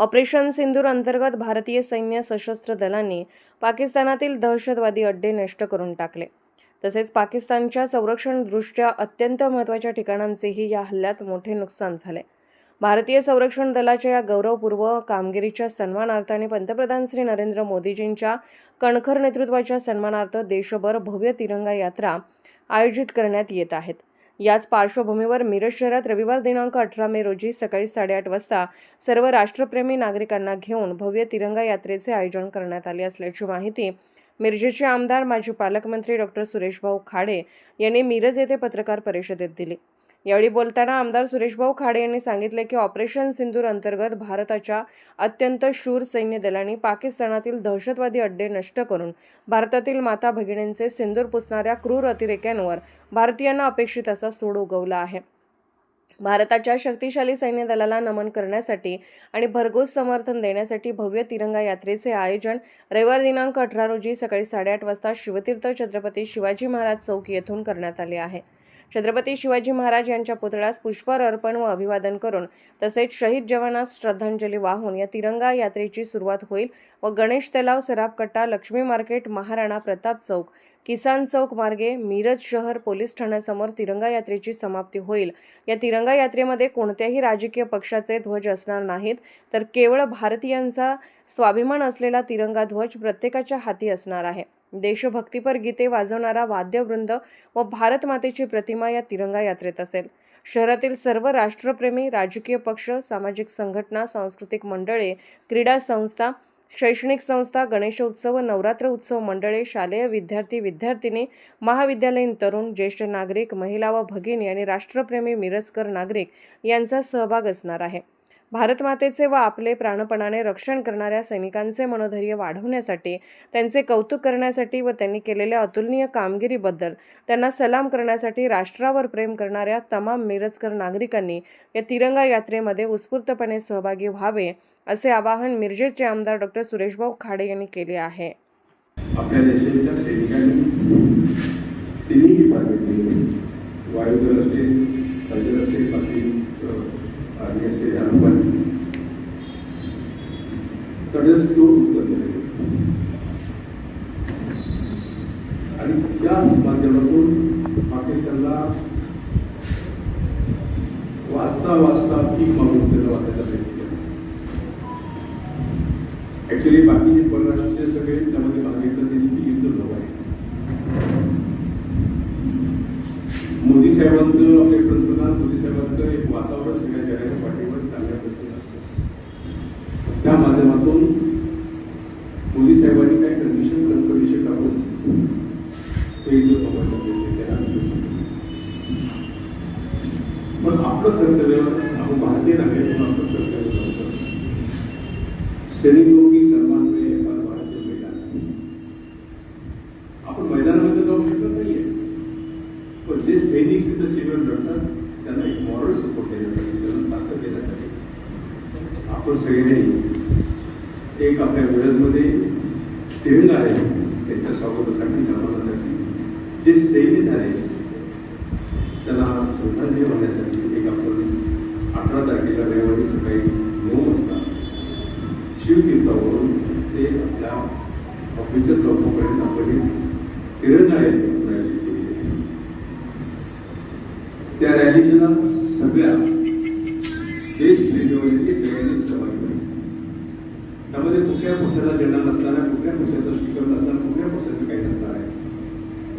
Operation सिंदूर अंतर्गत भारतीय सैन्य सशस्त्र दलांनी पाकिस्तानातील दहशतवादी अड्डे नष्ट करून टाकले. तसेच पाकिस्तानच्या संरक्षणदृष्ट्या अत्यंत महत्त्वाच्या ठिकाणांचेही या हल्ल्यात मोठे नुकसान झाले. भारतीय संरक्षण दलाच्या या गौरवपूर्व कामगिरीच्या सन्मानार्थ आणि पंतप्रधान श्री नरेंद्र मोदीजींच्या कणखर नेतृत्वाच्या सन्मानार्थ देशभर भव्य तिरंगा यात्रा आयोजित करण्यात येत आहेत. याच पार्श्वभूमीवर मिरज शहरात रविवार दिनांक अठरा मे रोजी सकाळी साडेआठ वाजता सर्व राष्ट्रप्रेमी नागरिकांना घेऊन भव्य तिरंगा यात्रेचे आयोजन करण्यात आले असल्याची माहिती मिरजेचे आमदार माजी पालकमंत्री डॉक्टर सुरेशभाऊ खाडे यांनी मिरज येथे पत्रकार परिषदेत दिली. यावेळी बोलताना आमदार सुरेशभाऊ खाडे यांनी सांगितले की ऑपरेशन सिंदूर अंतर्गत भारताच्या अत्यंत शूर सैन्य दलांनी पाकिस्तानातील दहशतवादी अड्डे नष्ट करून भारतातील माता भगिनींचे सिंदूर पुसणाऱ्या क्रूर अतिरेक्यांवर भारतीयांना अपेक्षित असा सूड उगवला आहे. भारताच्या शक्तिशाली सैन्य दलाला नमन करण्यासाठी आणि भरघोस समर्थन देण्यासाठी भव्य तिरंगा यात्रेचे आयोजन रविवार दिनांक अठरा रोजी सकाळी साडेआठ वाजता शिवतीर्थ छत्रपती शिवाजी महाराज चौक येथून करण्यात आले आहे. छत्रपती शिवाजी महाराज यांच्या पुतळ्यास पुष्पहार अर्पण व अभिवादन करून तसेच शहीद जवानास श्रद्धांजली वाहून या तिरंगा यात्रेची सुरुवात होईल व गणेश तलाव सराफकट्टा लक्ष्मी मार्केट महाराणा प्रताप चौक किसान चौक मार्गे मिरज शहर पोलीस ठाण्यासमोर तिरंगा यात्रेची समाप्ती होईल. या तिरंगा यात्रेमध्ये कोणत्याही राजकीय पक्षाचे ध्वज असणार नाहीत तर केवळ भारतीयांचा स्वाभिमान असलेला तिरंगा ध्वज प्रत्येकाच्या हाती असणार आहे. देशभक्तीपर गीते वाजवणारा वाद्यवृंद व भारतमातेची प्रतिमा या तिरंगा यात्रेत असेल. शहरातील सर्व राष्ट्रप्रेमी राजकीय पक्ष सामाजिक संघटना सांस्कृतिक मंडळे क्रीडा संस्था शैक्षणिक संस्था गणेशोत्सव व नवरात्र उत्सव मंडळे शालेय विद्यार्थी विद्यार्थिनी महाविद्यालयीन तरुण ज्येष्ठ नागरिक महिला व भगिनी आणि राष्ट्रप्रेमी मिरजकर नागरिक यांचा सहभाग असणार आहे. भारतमातेचे व आपले प्राणपणाने रक्षण करणाऱ्या सैनिकांचे मनोधैर्य वाढवण्यासाठी त्यांचे कौतुक करण्यासाठी व त्यांनी केलेल्या अतुलनीय कामगिरीबद्दल त्यांना सलाम करण्यासाठी राष्ट्रावर प्रेम करणाऱ्या तमाम मिरजकर नागरिकांनी या तिरंगा यात्रेमध्ये उत्स्फूर्तपणे सहभागी व्हावे असे आवाहन मिरजेचे आमदार डॉक्टर सुरेशभाऊ खाडे यांनी केले आहे. आपल्या देशाच्या सैनिकांनी तिन्ही विभागातील वायुदल असेल आर्मी असेल आपण तडजोड उत्तर आणि त्याच माध्यमातून पाकिस्तानला वाचता वाचता पीक मागून त्याला वाचायचा प्रयत्न ऍक्च्युली बाकीचे परराष्ट्रीय सगळे त्यामध्ये भाग घेतला त्यांनी ती युद्ध लोक आहे मोदी साहेबांचं आपले पंतप्रधान मोदी साहेबांचं एक वातावरण सगळ्या जगाच्या पाठी त्या माध्यमातून मोदी साहेबांनी काही कंडिशन कन्फर्मेशन टाकून ते पण आपलं कर्तव्य आपण भारतीय नागरिक म्हणून आपलं कर्तव्य करतो सैनिकों की सन्मान में भारतीय मैदान आपण मैदानामध्ये जाऊ शकत नाहीये. पण जे सैनिक तिथं सीमेवर लढतात त्यांना एक मॉरल सपोर्ट देण्यासाठी आपण सगळ्यांनी एक आपल्या वेळेमध्ये तिरंगा आहे. त्यांच्या स्वागतासाठी सन्मानासाठी. जे सैनिक झाले त्यांना श्रद्धांजली वाहण्यासाठी एक आपण अठरा तारखेला रविवारी सकाळी नऊ वाजता शिवतीर्थावरून ते आपल्या ऑफिसच्या चौकापर्यंत आपण तिरंगा आहे त्या रॅलीला सगळ्या देश प्रेमीवरती सगळ्यांनी सहभागी व्हायचं त्यामध्ये कुठल्या पक्षाचा झेंडा नसणार आहे कुठल्या पक्षाचा स्पीकर नसणार कुठल्या पक्षाचं काही नसणार आहे.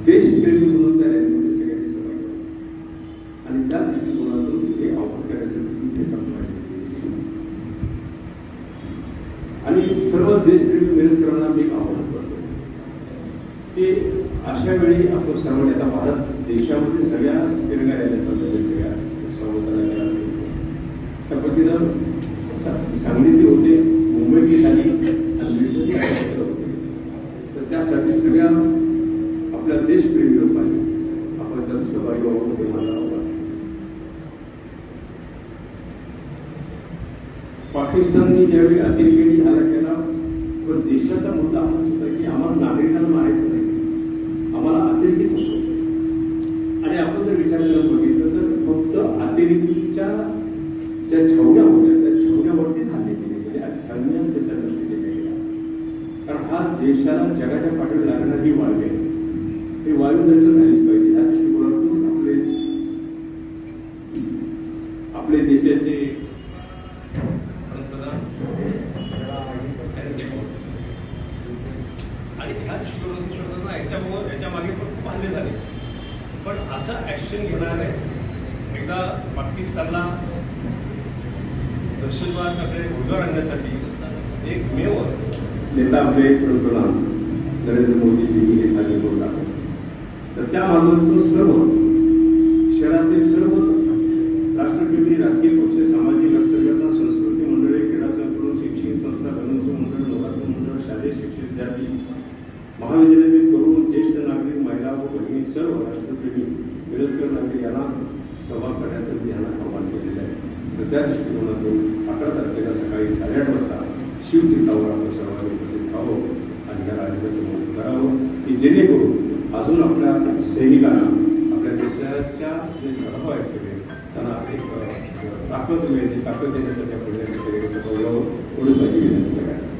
देशप्रेमी म्हणून त्या रॅलीमध्ये सगळ्यांनी सहभागी व्हायचं आणि त्या दृष्टिकोनातून हे आव्हान करण्यासाठी इथे संपवायचे. आणि सर्व देशप्रेमी मिरजकरांना मी एक आव्हान करतो. की अशा वेळी आपण सर्व नेता भारत देशामध्ये सगळ्या तिरंगा रॅल्या चाललेल्या सगळ्या स्वागताला त्या पद्धतीनं सा- सांगलीतले होते मुंबईतली झाली आणि होते. तर त्यासाठी सगळ्या आपल्या देशप्रेमी लोकांनी आपण त्यात सहभागी व्हावं हे मला आव्हान आहे. पाकिस्तानने ज्यावेळी अतिरेकी हल्ला केला पण देशाचा मुद्दा हाच होता की आम्हाला नागरिकांना मारायचं नाही. आम्हाला अतिरेकी संपवायचे आणि आपण जर विचार करून बघितलं तर फक्त अतिरेकीच्या ज्या छावण्या होत्या त्या छावण्यावरतीच हल्ले केले गेले अध्यात्म त्याच्या दृष्टीने केलेला कारण हा देशाला जगाच्या पाठीवर लागणारी वाळवी आहे हे वायू नष्ट झालीच पाहिजे ह्या दृष्टिकोनातून आपले आपले देशाचे पंतप्रधान यांनी आणि ह्या दृष्टिकोनातून करताना याच्यामुळं याच्या मागे पण खूप हल्ले झाले पण असं ऍक्शन घेणारे एकदा पाकिस्तानला दहशतवादाकडे उजवर आणण्यासाठी एकमेव नेता आपले पंतप्रधान नरेंद्र मोदीजींनी हे सांगितलं होता तर त्या माध्यमातून सर्व शहरातील सर्व राष्ट्रप्रेमी राजकीय पक्ष सामाजिक राष्ट्रघटना संस्कृती मंडळे क्रीडा संकुल शैक्षणिक संस्था गणोत्सव मंडळ नवरात्र मंडळ शालेय शिक्षक विद्यार्थी महाविद्यालयातील तरुण ज्येष्ठ नागरिक महिला व भगिनी सर्व राष्ट्रप्रेमी बेरोजगार नागरिक यांना सहभाग करण्याचं यांना आव्हान केलेलं आहे. तर त्या दृष्टिकोनातून अकरा तारखेला सकाळी साडेआठ वाजता शिवतीर्थावर आपण सर्वांनी उपस्थित व्हावं आणि या राज्याला समोर करावं की जेणेकरून अजून आपल्या सैनिकांना आपल्या देशाच्या जे लढाऊ आहेत सगळे त्यांना एक ताकद मिळते ताकद देण्यासाठी आपण सगळे सगळं एवढंच माझी विनंती सगळ्यांना